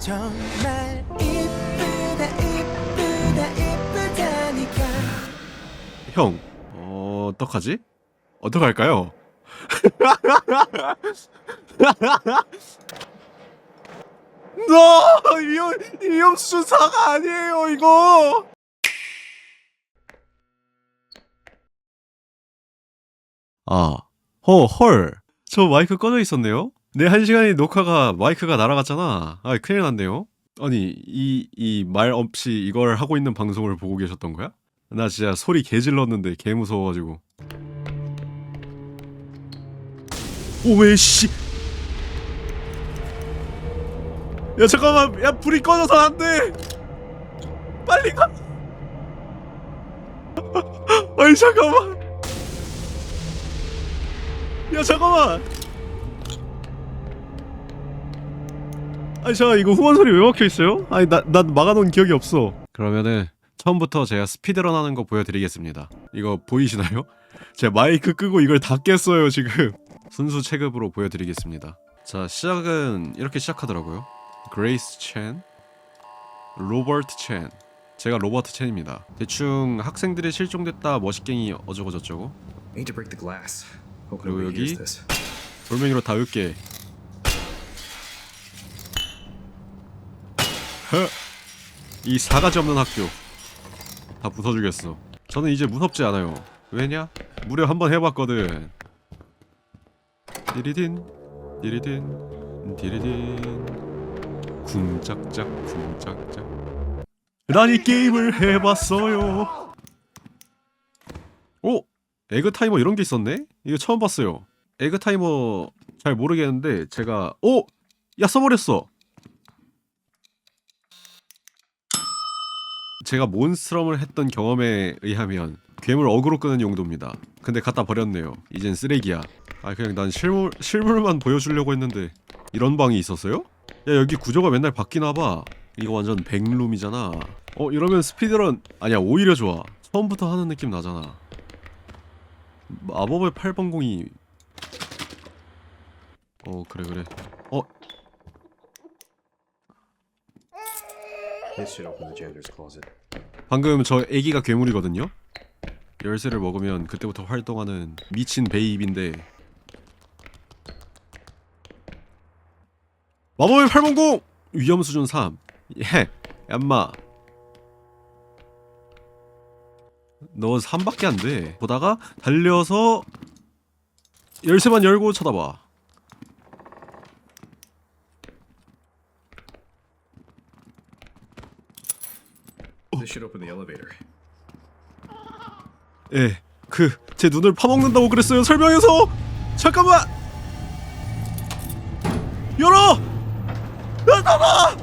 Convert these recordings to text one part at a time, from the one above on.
정말 이쁘다 이쁘다 이쁘다니까 형, 어, 어떡하지? 어떡할까요? 너 위험 위험수 사가 아니에요 이거. 아, 허, 헐. 저 마이크 꺼져 있었네요. 내 한 시간이 녹화가 마이크가 날아갔잖아. 아, 큰일 났네요. 아니, 이 이 말 없이 이걸 하고 있는 방송을 보고 계셨던 거야? 나 진짜 소리 개 질렀는데 개 무서워가지고. 오왜 씨. 야 잠깐만, 야 불이 꺼져서 안 돼. 빨리 가. 아니 잠깐만. 야 잠깐만. 아니 잠깐 이거 후원 소리 왜 막혀 있어요? 아니 나난 막아놓은 기억이 없어. 그러면은 처음부터 제가 스피드런 하는 거 보여드리겠습니다. 이거 보이시나요? 제가 마이크 끄고 이걸 다 깼어요 지금. 순수 체급으로 보여드리겠습니다. 자 시작은 이렇게 시작하더라고요. 그레이스 첸, 로버트 첸. 제가 로버트 첸입니다. 대충 학생들이 실종됐다 머시갱이 어쩌고저쩌고 Need to break the glass. Hope 그리고 여기. 돌멩이로 닿을게. 이 사가지 없는 학교 다 부숴주겠어. 저는 이제 무섭지 않아요. 왜냐? 무려 한 번 해봤거든. 디리딘, 디리딘, 디리딘. 쿵짝짝, 쿵짝짝. 난 이 게임을 해봤어요. 오, 에그 타이머 이런 게 있었네? 이거 처음 봤어요. 에그 타이머 잘 모르겠는데 제가 오! 야 써버렸어. 제가 몬스트럼을 했던 경험에 의하면 괴물 어그로 끄는 용도입니다. 근데 갖다 버렸네요. 이젠 쓰레기야. 아 그냥 난 실물 실물만 보여주려고 했는데 이런 방이 있었어요? 야 여기 구조가 맨날 바뀌나 봐. 이거 완전 백룸이잖아. 어 이러면 스피드런 아니야 오히려 좋아. 처음부터 하는 느낌 나잖아. 마법의 8번 공이 어 그래 그래 어 This should open the janitor's closet. 방금 저 애기가 괴물이거든요. 열쇠를 먹으면 그때부터 활동하는 미친 베이비인데. 마법의 8번공! 위험 수준 3 예, 얌마. 너 3밖에 안 돼. 보다가 달려서 열쇠만 열고 쳐다봐 should open the elevator. 예, 그 제 눈을 파먹는다고 그랬어요. 설명해서 잠깐만 열어. 야, 닫아.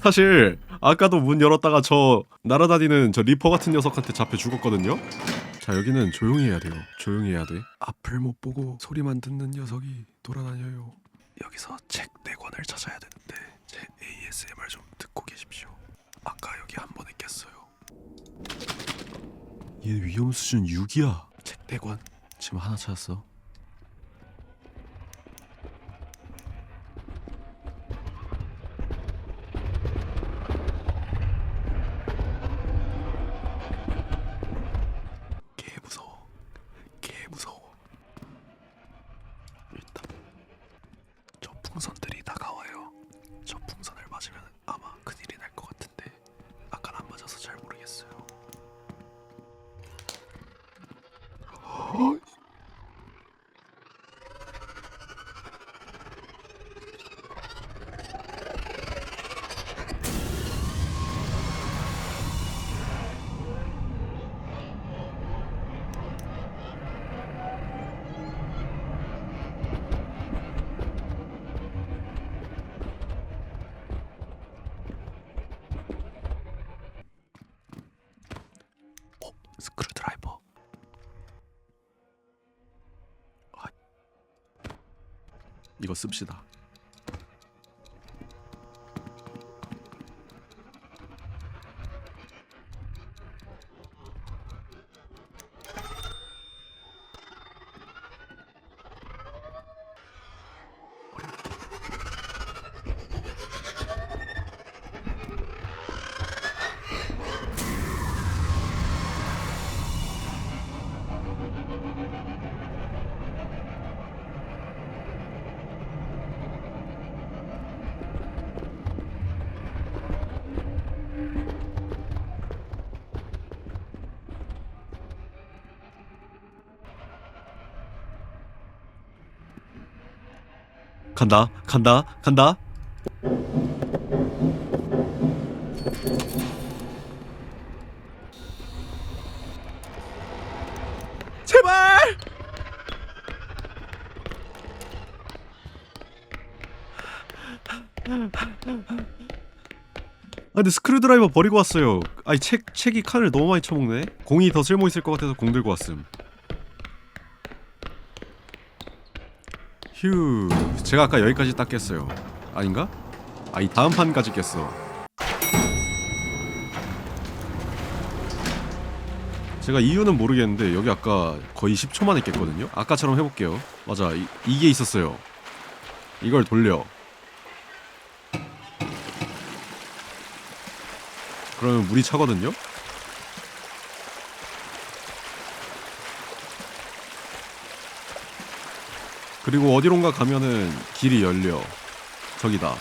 사실 아까도 문 열었다가 저 날아다니는 저 리퍼 같은 녀석한테 잡혀 죽었거든요. 자 여기는 조용히 해야 돼요. 조용히 해야 돼. 앞을 못 보고 소리만 듣는 녀석이 돌아다녀요. 여기서 책 네 권을 찾아야 되는데 제 ASMR 좀 듣고 계십시오. 아까 여기 한 번에 깼어요. 얘 위험 수준 6이야. 책 네 권. 지금 하나 찾았어. 이거 씁시다. 간다 간다 간다. 제발! 아 근데 스크류드라이버 버리고 왔어요. 아이 책, 책이 칸을 너무 많이 쳐먹네. 공이 더 쓸모 있을 것 같아서 공 들고 왔음 휴 제가 아까 여기까지 딱 깼어요. 아닌가? 아이 다음 판까지 깼어. 제가 이유는 모르겠는데 여기 아까 거의 10초 만에 깼거든요? 아까처럼 해볼게요. 맞아 이, 이게 있었어요. 이걸 돌려. 그러면 물이 차거든요 그리고 어디론가 가면은 길이 열려. 저기다.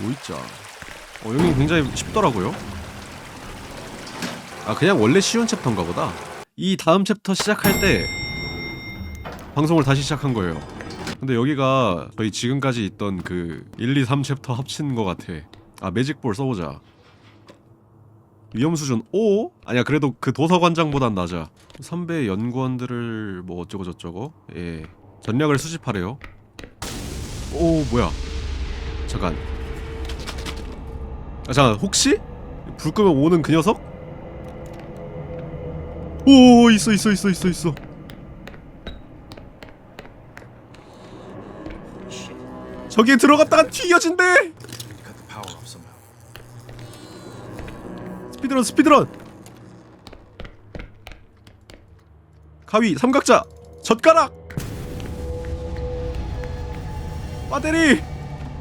뭐있자 어 여기 굉장히 쉽더라고요. 아 그냥 원래 쉬운 챕터인가 보다. 이 다음 챕터 시작할 때 방송을 다시 시작한 거예요 근데 여기가 저희 지금까지 있던 그 1, 2, 3 챕터 합친 거 같아. 아 매직볼 써보자. 위험 수준 5? 아니야 그래도 그 도서관장보단 낮아. 선배 연구원들을 뭐 어쩌고 저쩌고? 예. 전략을 수집하래요. 오 뭐야? 잠깐. 아 잠깐. 혹시? 불 끄면 오는 그 녀석? 오 있어 있어 있어 있어 있어 저기에 들어갔다가 튀겨진대. 스피드런 스피드런. 가위 삼각자 젓가락. 배터리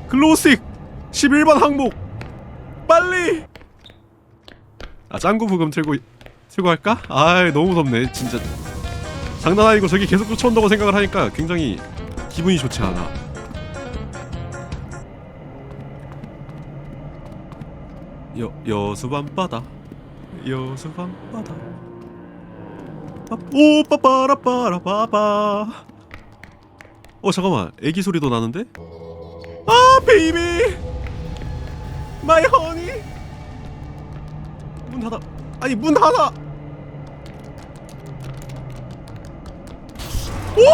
글로우스틱 11번 항목. 빨리. 아 짱구 부금 틀고 틀고 할까? 아 너무 무섭네 진짜. 장난 아니고 저기 계속 쫓아온다고 생각을 하니까 굉장히 기분이 좋지 않아 여 여수 밤바다. 여수 밤바다. 오 빠빠라빠라 빠빠. 어 잠깐만. 애기 소리도 나는데? 아 베이비! 마이 허니! 문 닫아. 아니 문 닫아! 오!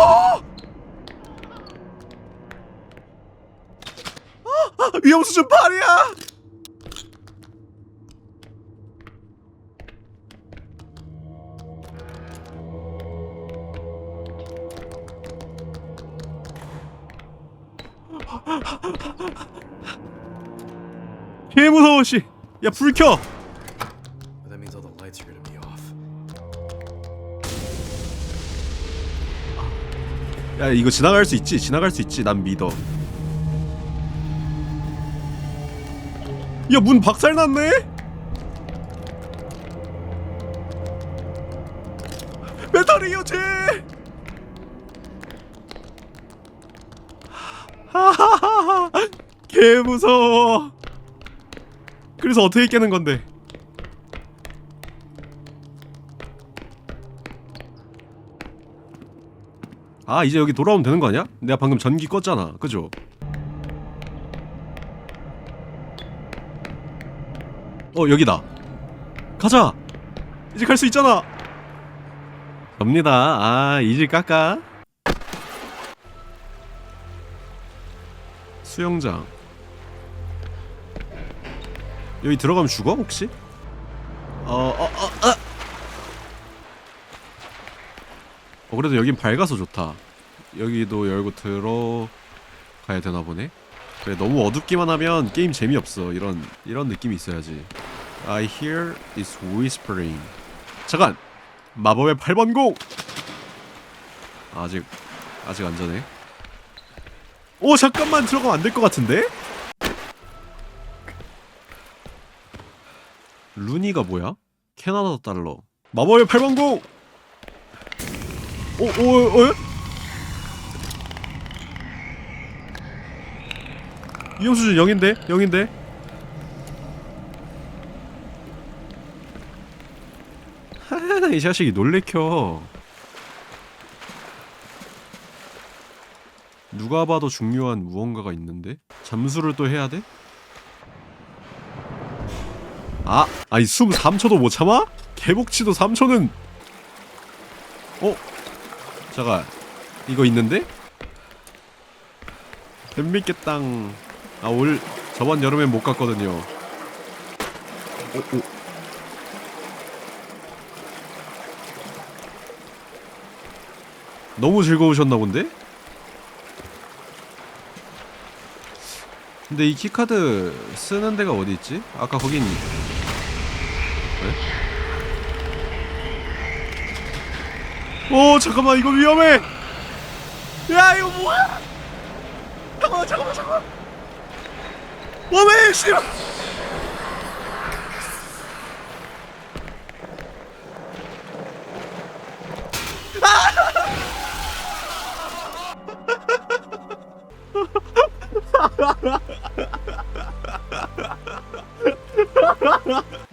아, 아, 위험 수준 8이야 개 무서워 씨. 야 불 켜. That means all the lights are gonna be off. 야 이거 지나갈 수 있지. 지나갈 수 있지. 난 믿어. 야 문 박살 났네. 배터리 요체. 하하하하. 개 무서워. 그래서 어떻게 깨는 건데? 아 이제 여기 돌아오면 되는 거 아니야? 내가 방금 전기 껐잖아. 그죠? 어 여기다. 가자! 이제 갈 수 있잖아! 접니다. 아 이제 깎아. 수영장 여기 들어가면 죽어 혹시? 어어어 어, 어, 어. 어 그래도 여긴 밝아서 좋다. 여기도 열고 들어가야 되나 보네. 그래 너무 어둡기만 하면 게임 재미없어. 이런 이런 느낌이 있어야지. I hear is whispering. 잠깐! 마법의 8번 공! 아직 아직 안전해. 오 잠깐만! 들어가면 안 될 것 같은데 루니가 뭐야? 캐나다 달러 마법의 팔방구! 어? 어? 어? 이용수준 0인데? 0인데? 하하 이 자식이 놀래켜 누가 봐도 중요한 무언가가 있는데? 잠수를 또 해야 돼? 아, 아니 숨 3초도 못 참아? 개복치도 3초는 어? 잠깐 이거 있는데? 뱀밌겠땅 아 올 저번 여름엔 못 갔거든요 오, 오. 너무 즐거우셨나 본데? 근데 이 키카드 쓰는 데가 어디 있지? 아까 거긴 왜? 오 잠깐만 이거 위험해 야 이거 뭐야 잠깐만 잠깐만 잠깐만 워메 씨발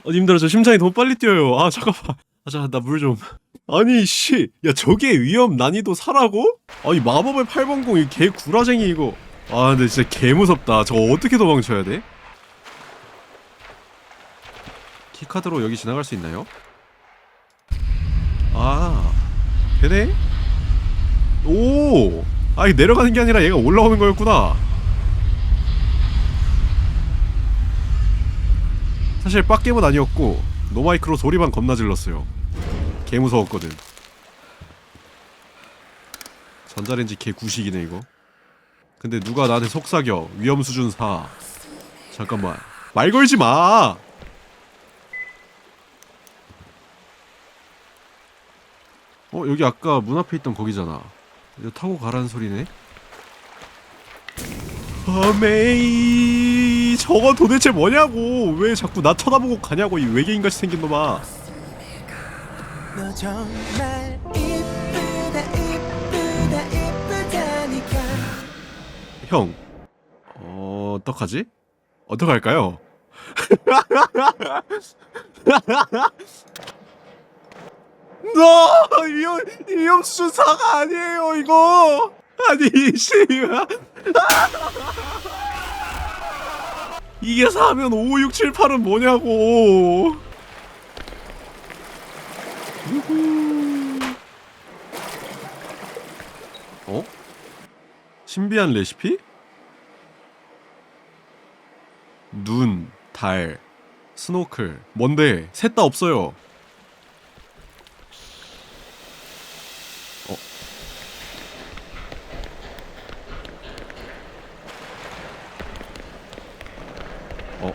어, 님들아 저 심장이 너무 빨리 뛰어요. 아 잠깐만. 아 잠깐 나물 좀. 아니 씨, 야 저게 위험 난이도 사라고? 아니 마법의 8번공 이 개 구라쟁이 이거. 아 근데 진짜 개 무섭다. 저거 어떻게 도망쳐야 돼? 키카드로 여기 지나갈 수 있나요? 아 되네? 오, 아니 내려가는 게 아니라 얘가 올라오는 거였구나. 사실 빡겜은 아니었고 노마이크로 소리만 겁나 질렀어요. 개 무서웠거든. 전자레인지 개 구식이네 이거. 근데 누가 나한테 속삭여? 위험 수준 4 잠깐만. 말 걸지 마! 어, 여기 아까 문 앞에 있던 거기잖아. 이거 타고 가라는 소리네. 어메이 저거 도대체 뭐냐고. 왜 자꾸 나 쳐다보고 가냐고 이 외계인같이 생긴 놈아. 너 정말 이쁘다 이쁘다 이쁘다니까. 형 어... 어떡하지? 어떡할까요? 너 위험 위험 수사가 아니에요 이거. 아니 씨발 이게 4면 5, 6, 7, 8은 뭐냐고 유후. 어? 신비한 레시피? 눈, 달, 스노클 뭔데? 셋 다 없어요 어? 어?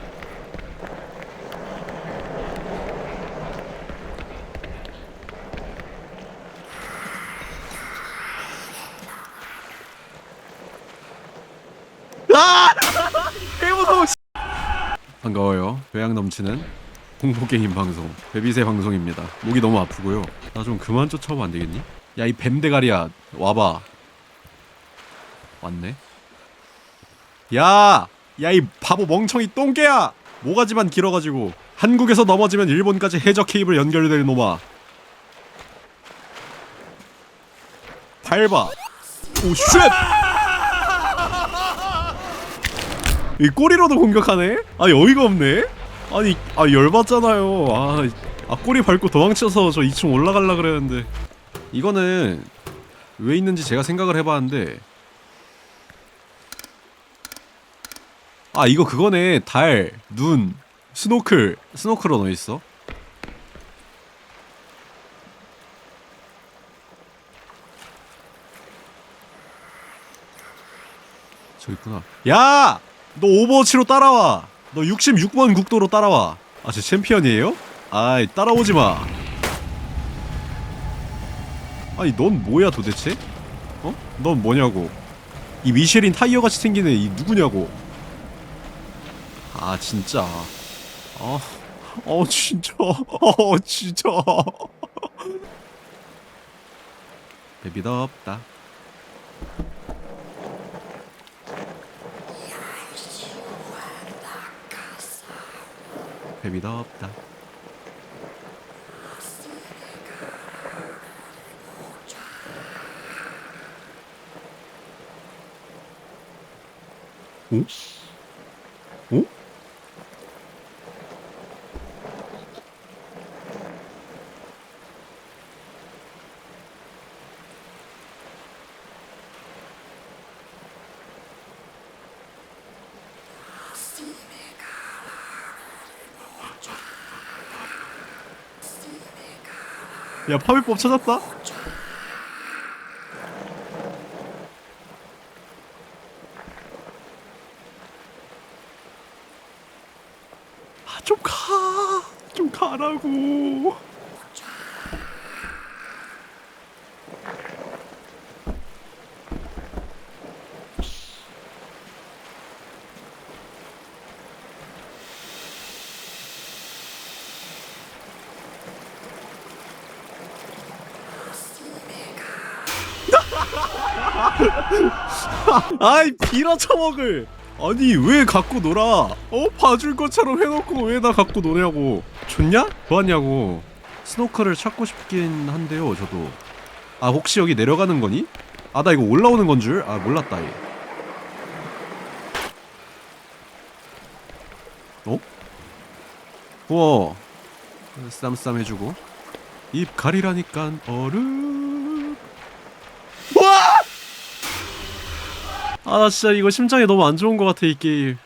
아! 개무서워 교양 넘치는 공포 게임 방송 베비새 방송입니다. 목이 너무 아프고요. 나 좀 그만 쫓아오면 안 되겠니? 야 이 뱀대가리야 와봐. 왔네. 야, 야 이 바보 멍청이 똥개야. 모가지만 길어가지고 한국에서 넘어지면 일본까지 해적 케이블 연결될 놈아. 밟아. 오 쉣. 이 꼬리로도 공격하네? 아 어이가 없네? 아니 아 열받잖아요 아, 아 꼬리 밟고 도망쳐서 저 2층 올라갈라 그랬는데 이거는 왜 있는지 제가 생각을 해봤는데 아 이거 그거네 달, 눈, 스노클 스노클은 어딨어? 저 있구나 야! 너 오버워치로 따라와. 너 66번 국도로 따라와. 아, 저 챔피언이에요? 아이, 따라오지 마. 아니, 넌 뭐야 도대체? 어? 넌 뭐냐고? 이 미쉐린 타이어 같이 생긴 애, 이 누구냐고? 아, 진짜. 아, 어, 진짜. 어, 진짜. 베비다 없다. 재미도 없다. 오? 야 파비법 찾았다? 아 좀 가. 좀 가라고. 아이 빌어 처먹을. 아니 왜 갖고 놀아? 어? 봐줄 것처럼 해놓고 왜 나 갖고 노냐고. 좋냐? 좋았냐고. 스노커를 찾고 싶긴 한데요 저도. 아 혹시 여기 내려가는 거니? 아 나 이거 올라오는 건 줄? 아 몰랐다 얘. 어? 우와. 쌈쌈 해주고. 입 가리라니깐 얼음 아 나 진짜 이거 심장이 너무 안 좋은 것 같아 이 게임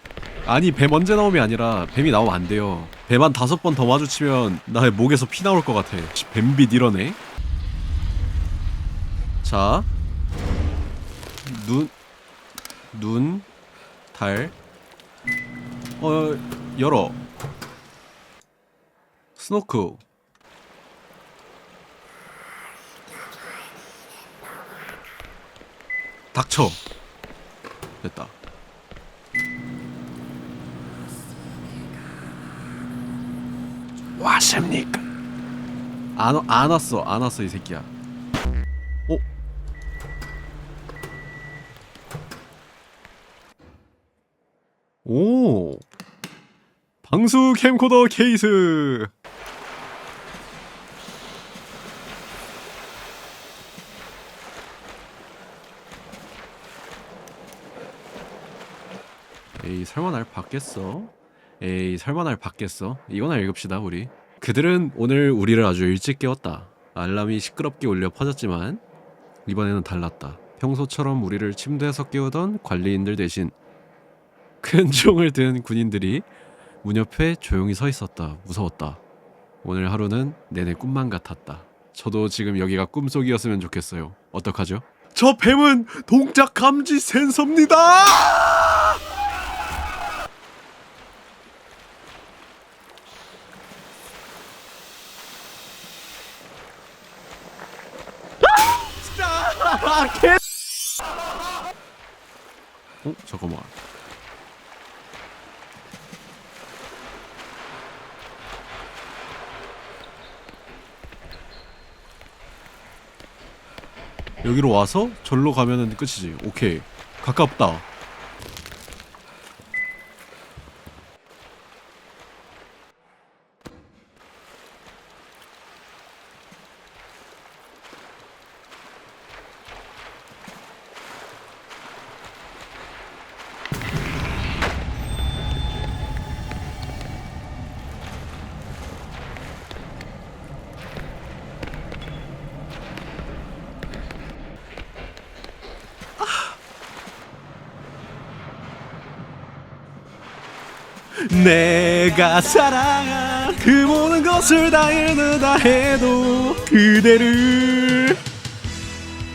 아니 뱀 언제 나옴이 아니라 뱀이 나오면 안 돼요 뱀 한 다섯 번 더 마주치면 나의 목에서 피 나올 것 같아 씨, 뱀빛 이러네 자 눈, 눈, 달, 어, 열어. 스노크. 닥쳐. 됐다. 와십니까? 안, 와- 안 왔어, 안 왔어 이 새끼야. 어? 오 방수 캠코더 케이스 설마 날 받겠어? 에이 설마 날 받겠어? 이거나 읽읍시다 우리 그들은 오늘 우리를 아주 일찍 깨웠다 알람이 시끄럽게 울려 퍼졌지만 이번에는 달랐다 평소처럼 우리를 침대에서 깨우던 관리인들 대신 큰 총을 든 군인들이 문 옆에 조용히 서 있었다. 무서웠다. 오늘 하루는 내내 꿈만 같았다. 저도 지금 여기가 꿈속이었으면 좋겠어요. 어떡하죠? 저 뱀은 동작 감지 센서입니다. 아, 개... 어 잠깐만. 여기로 와서 절로 가면은 끝이지. 오케이. 가깝다. 내가 사랑한 그 모든 것을 다 잃는다 해도 그대를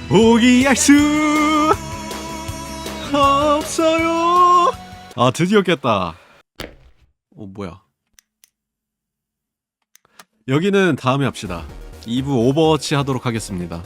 포기할 수 없어요. 아 드디어 깼다. 어 뭐야? 여기는 다음에 합시다. 2부 오버워치 하도록 하겠습니다.